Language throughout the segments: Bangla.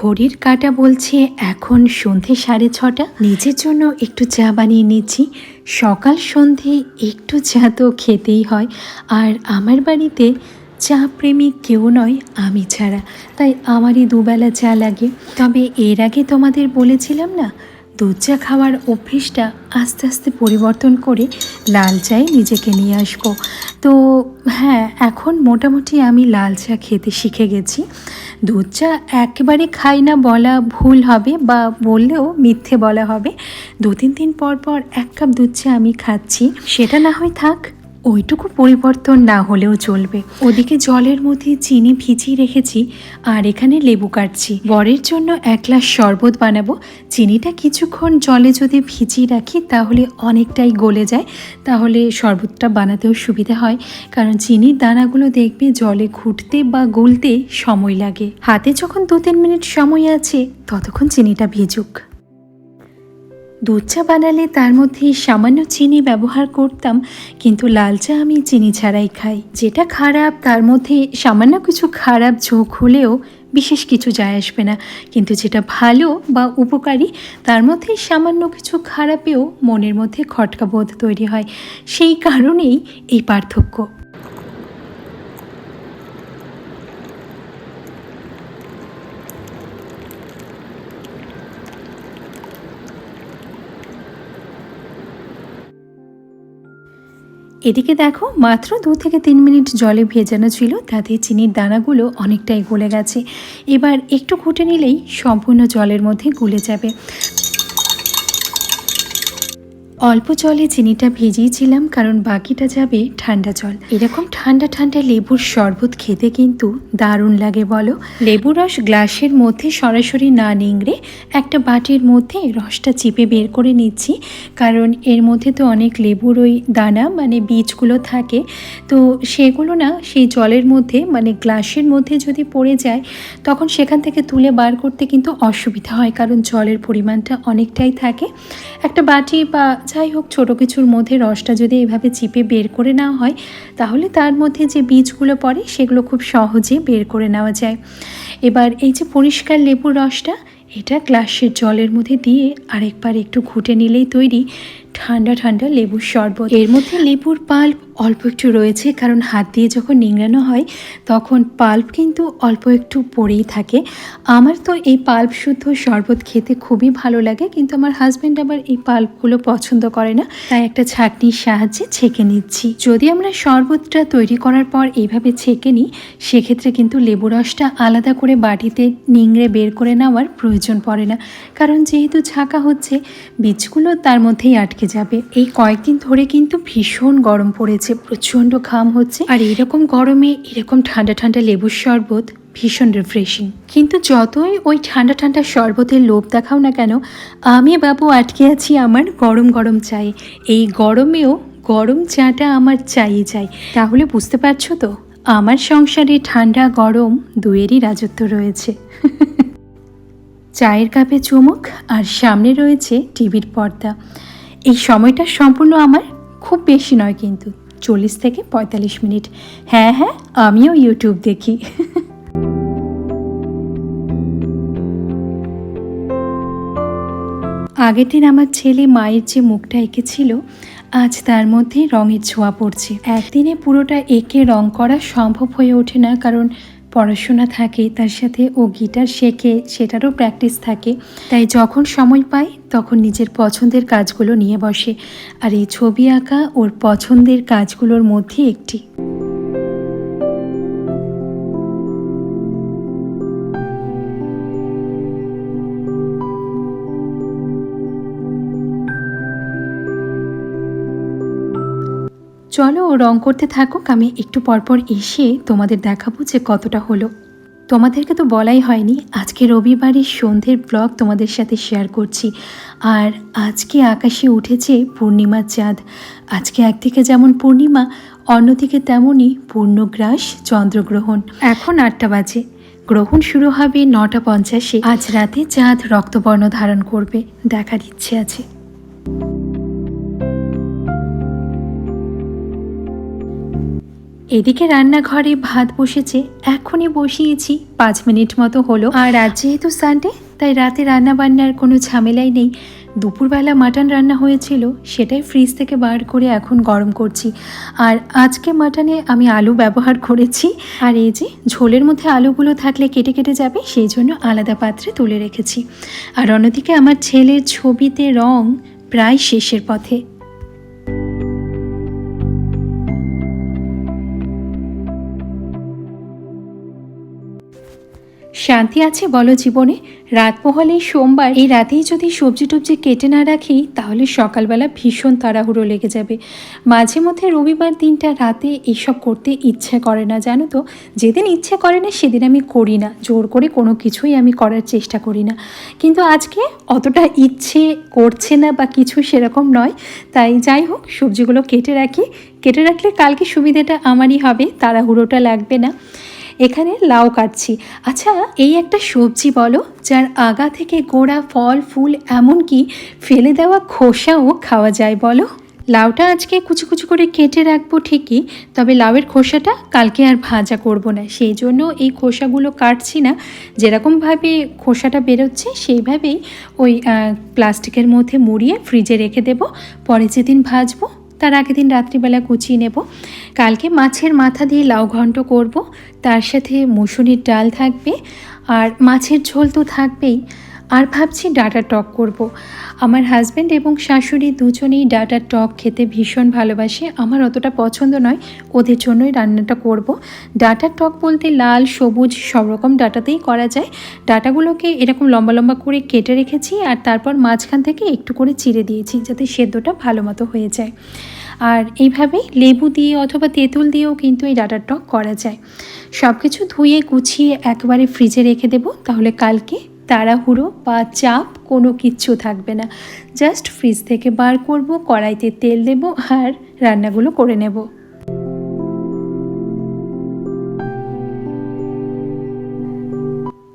ঘড়ির কাটা বলছে, এখন সন্ধে সাড়ে ছটা, নিজের জন্য একটু চা বানিয়ে নিচ্ছি। সকাল সন্ধে একটু চা তো খেতেই হয়। আর আমার বাড়িতে চা প্রেমিক কেউ নয়, আমি ছাড়া। তাই আমারই দুবেলা চা লাগে। তবে এর আগে তোমাদের বলেছিলাম না, দুধ চা খাওয়ার অভ্যেসটা আস্তে আস্তে পরিবর্তন করে লাল চায়ে নিজেকে নিয়ে আসব। তো হ্যাঁ এখন মোটামুটি আমি লাল চা খেতে শিখে গেছি। দুধ চা একেবারে খাই না বলা ভুল হবে বা বললেও মিথ্যে বলা হবে। দু তিন দিন পর পর এক কাপ দুধ চা আমি খাচ্ছি। সেটা না হয় থাক। ওইটুকু পরিবর্তন না হলেও চলবে। ওদিকে জলের মধ্যে চিনি ভিজিয়ে রেখেছি আর এখানে লেবু কাটছি। বরের জন্য এক গ্লাস শরবত বানাবো। চিনিটা কিছুক্ষণ জলে যদি ভিজিয়ে রাখি তাহলে অনেকটাই গলে যায়। তাহলে শরবতটা বানাতেও সুবিধা হয়। কারণ চিনির দানাগুলো দেখবে জলে ঘুটতে বা গলতে সময় লাগে। হাতে যখন দু তিন মিনিট সময় আছে, ততক্ষণ চিনিটা ভিজুক। দুধ চা বানালে তার মধ্যে সামান্য চিনি ব্যবহার করতাম, কিন্তু লাল চা আমি চিনি ছাড়াই খাই। যেটা খারাপ, তার মধ্যে সামান্য কিছু খারাপ ঝোঁক হলেও বিশেষ কিছু যায় আসবে না। কিন্তু যেটা ভালো বা উপকারী, তার মধ্যে সামান্য কিছু খারাপেও মনের মধ্যে খটকা বোধ তৈরি হয়। সেই কারণেই এই পার্থক্য। এদিকে দেখো, মাত্র দু থেকে তিন মিনিট জলে ভেজানো ছিল, তাতে চিনির দানাগুলো অনেকটাই গলে গেছে। এবার একটু ঘুটে নিলেই সম্পূর্ণ জলের মধ্যে গুলে যাবে। অল্প জলে চিনিটা ভিজিয়েছিলাম কারণ বাকিটা যাবে ঠান্ডা জল। এরকম ঠান্ডা ঠান্ডা লেবুর শরবত খেতে কিন্তু দারুণ লাগে বলো। লেবু রস গ্লাসের মধ্যে সরাসরি না নিংড়ে একটা বাটির মধ্যে রসটা চিপে বের করে নিচ্ছি। কারণ এর মধ্যে তো অনেক লেবুর ওই দানা মানে বীজগুলো থাকে। তো সেগুলো না সেই জলের মধ্যে মানে গ্লাসের মধ্যে যদি পড়ে যায়, তখন সেখান থেকে তুলে বার করতে কিন্তু অসুবিধা হয় কারণ জলের পরিমাণটা অনেকটাই থাকে। একটা বাটি বা যাই হোক, ছোট কিছুর মধ্যে রসটা যদি এভাবে চিপে বের করে নেওয়া হয়, তাহলে তার মধ্যে যে বীজগুলো পড়ে, সেগুলো খুব সহজে বের করে নেওয়া যায়। এবার এই যে পরিষ্কার লেবুর রসটা, এটা গ্লাসের জলের মধ্যে দিয়ে আরেকবার একটু ঘুটে নিলেই তৈরি। ঠান্ডা ঠান্ডা লেবুর শরবত। এর মধ্যে লেবুর পাল্প অল্প একটু রয়েছে, কারণ হাত দিয়ে যখন নিংড়ানো হয়, তখন পাল্প কিন্তু অল্প একটু পড়েই থাকে। আমার তো এই পাল্প শুদ্ধ শরবত খেতে খুবই ভালো লাগে, কিন্তু আমার হাজব্যান্ড আবার এই পাল্পগুলো পছন্দ করে না। তাই একটা ছাঁকনির সাহায্যে ছেঁকে নিচ্ছি। যদি আমরা শরবতটা তৈরি করার পর এইভাবে ছেঁকে নিই, সেক্ষেত্রে কিন্তু লেবু রসটা আলাদা করে বাটিতে নিংড়ে বের করে নেওয়ার প্রয়োজন পড়ে না। কারণ যেহেতু ছাঁকা হচ্ছে, বীজগুলো তার মধ্যেই আটকে যাবে। এই কয়েকদিন ধরে কিন্তু ভীষণ গরম পড়েছে, প্রচণ্ড ঘাম হচ্ছে আর এরকম গরমে এরকম ঠান্ডা ঠান্ডা লেবুর শরবত ভীষণ রিফ্রেশিং কিন্তু যতই ওই ঠান্ডা ঠান্ডা শরবতের লোভ দেখাও না কেন, আমি বাবু আটকে আছি আমার গরম গরম চায়ে। এই গরমেও গরম চাটা আমার চাই চাই তাহলে বুঝতে পারছ তো, আমার সংসারে ঠান্ডা, গরম দুয়েরই রাজত্ব রয়েছে। চায়ের কাপে চুমুক আর সামনে রয়েছে টিভির পর্দা। এই সময়টা সম্পূর্ণ আমার খুব বেশি নয় কিন্তু, চল্লিশ থেকে পঁয়তাল্লিশ মিনিট। হ্যাঁ হ্যাঁ আমিও ইউটিউব দেখি। আগের দিন আমার ছেলে মায়ের যে মুখটা এঁকেছিল, আজ তার মধ্যে রঙের ছোঁয়া পড়ছে। একদিনে পুরোটা এঁকে রং করা সম্ভব হয়ে ওঠে না, কারণ পড়াশোনা থাকে, তার সাথে ও গিটার শেখে, সেটারও প্র্যাকটিস থাকে। তাই যখন সময় পায়, তখন নিজের পছন্দের কাজগুলো নিয়ে বসে। আর এই ছবি আঁকা ওর পছন্দের কাজগুলোর মধ্যে একটি। চলো রং করতে থাকুক, আমি একটু পরপর এসে তোমাদের দেখাবো যে কতটা হলো। তোমাদেরকে তো বলাই হয়নি, আজকে রবিবারের সন্ধ্যের ব্লগ তোমাদের সাথে শেয়ার করছি। আর আজকে আকাশে উঠেছে পূর্ণিমার চাঁদ। আজকে একদিকে যেমন পূর্ণিমা, অন্যদিকে তেমনই পূর্ণগ্রাস, চন্দ্রগ্রহণ। এখন আটটা বাজে। গ্রহণ শুরু হবে নটা পঞ্চাশে। আজ রাতে চাঁদ রক্তবর্ণ ধারণ করবে দেখার ইচ্ছে আছে এদিকে রান্নাঘরে ভাত বসেছে, এখনই বসিয়েছি, পাঁচ মিনিট মতো হলো। আর আজ যেহেতু সানডে তাই রাতে রান্না বান্নার কোনো ঝামেলাই নেই। দুপুরবেলা মাটন রান্না হয়েছিল, সেটাই ফ্রিজ থেকে বার করে এখন গরম করছি। আর আজকে মাটনে আমি আলু ব্যবহার করেছি। আর এই যে ঝোলের মধ্যে আলুগুলো থাকলে কেটে কেটে যাবে, সেই জন্য আলাদা পাত্রে তুলে রেখেছি। আর অন্যদিকে আমার ছেলের ছবিতে রং প্রায় শেষের পথে। শান্তি আছে বলো জীবনে? রাত পোহালেই সোমবার, এই রাতেই যদি সবজি টবজি কেটে না রাখি, তাহলে সকালবেলা ভীষণ তাড়াহুড়ো লেগে যাবে। মাঝে মধ্যে রবিবার দিনটা রাতে এসব করতে ইচ্ছে করে না, জানো তো? যেদিন ইচ্ছে করে না, সেদিন আমি করি না। জোর করে কোনো কিছুই আমি করার চেষ্টা করি না। কিন্তু আজকে অতটা ইচ্ছে করছে না বা কিছু সেরকম নয়। তাই যাই হোক, সবজিগুলো কেটে রাখি। কেটে রাখলে কালকে সুবিধাটা আমারই হবে, তাড়াহুড়োটা লাগবে না। এখানে লাউ কাটছি। আচ্ছা এই একটা সবজি বলো, যার আগা থেকে গোড়া ফল, ফুল এমনকি ফেলে দেওয়া খোসাও খাওয়া যায় বলো। লাউটা আজকে কুচু কুচু করে কেটে রাখব ঠিকই, তবে লাউয়ের খোসাটা কালকে আর ভাজা করব না। সেই জন্য এই খোসাগুলো কাটছি না। যেরকমভাবে খোসাটা বেরোচ্ছে, সেইভাবেই ওই প্লাস্টিকের মধ্যে মুড়িয়ে ফ্রিজে রেখে দেব। পরে যেদিন ভাজবো তার আগের দিন রাত্রিবেলা কুচিয়ে নেব। কালকে মাছের মাথা দিয়ে লাউ ঘন্ট করব। তার সাথে মুসুরির ডাল থাকবে। আর মাছের ঝোল তো থাকবেই। আর ভাবছি ডাটার টক করব। আমার হাজব্যান্ড এবং শাশুড়ি দুজনেই ডাটার টক খেতে ভীষণ ভালোবাসে। আমার অতটা পছন্দ নয়, ওদের জন্যই রান্নাটা করব। ডাটার টক বলতে লাল, সবুজ, সব রকম ডাটাতেই করা যায়। ডাটাগুলোকে এরকম লম্বা লম্বা করে কেটে রেখেছি আর তারপর মাঝখান থেকে একটু করে চিড়ে দিয়েছি যাতে সেদ্ধটা ভালো মতো হয়ে যায়। আর এইভাবে লেবু দিয়ে অথবা তেঁতুল দিয়েও কিন্তু এই ডাটার টক করা যায়। সব কিছু ধুয়ে, গুছিয়ে একবারে ফ্রিজে রেখে দেবো। তাহলে কালকে তাড়াহুড়ো বা চাপ কোনো কিচ্ছু থাকবে না। জাস্ট ফ্রিজ থেকে বার করব, কড়াইতে তেল দেব আর রান্নাগুলো করে নেব।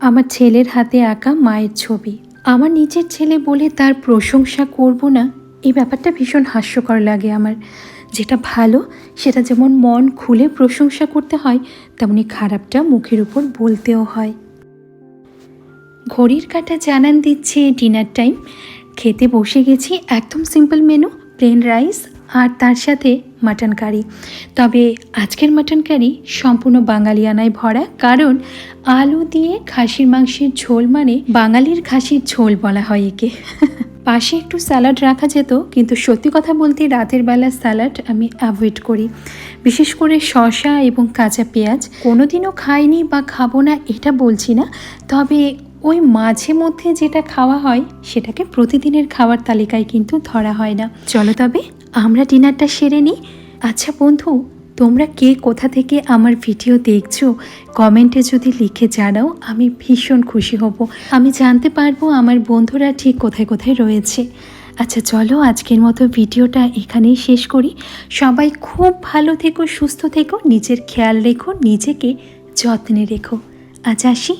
আমার ছেলের হাতে আঁকা মায়ের ছবি। আমার নিজের ছেলে বলে তার প্রশংসা করব না, এই ব্যাপারটা ভীষণ হাস্যকর লাগে আমার। যেটা ভালো, সেটা যেমন মন খুলে প্রশংসা করতে হয়, তেমনি খারাপটা মুখের উপর বলতেও হয়। ঘড়ির কাঁটা জানান দিচ্ছে ডিনার টাইম খেতে বসে গেছি, একদম সিম্পল মেনু প্লেন রাইস আর তার সাথে মাটন কারি তবে আজকের মাটন কারি সম্পূর্ণ বাঙালিয়ানায় ভরা, কারণ আলু দিয়ে খাসির মাংসের ঝোল মানে বাঙালির খাসির ঝোল বলা হয় একে। পাশে একটু স্যালাড রাখা যেত, কিন্তু সত্যি কথা বলতে রাতের বেলা স্যালাড আমি অ্যাভয়েড করি। বিশেষ করে শসা এবং কাঁচা পেঁয়াজ। কোনোদিনও খাইনি বা খাব না, এটা বলছি না। তবে ওই মাঝে মধ্যে যেটা খাওয়া হয়, সেটাকে প্রতিদিনের খাওয়ার তালিকায় কিন্তু ধরা হয় না। চলো তবে, আমরা ডিনারটা সেরে নিই। আচ্ছা বন্ধু, তোমরা কে কোথা থেকে আমার ভিডিও দেখছ? কমেন্টে যদি লিখে জানাও, আমি ভীষণ খুশি হব। আমি জানতে পারব আমার বন্ধুরা ঠিক কোথায় কোথায় রয়েছে। আচ্ছা চলো, আজকের মতো ভিডিওটা এখানেই শেষ করি। সবাই খুব ভালো থেকো, সুস্থ থেকো, নিজের খেয়াল রেখো, নিজেকে যত্নে রেখো। আজ আসি।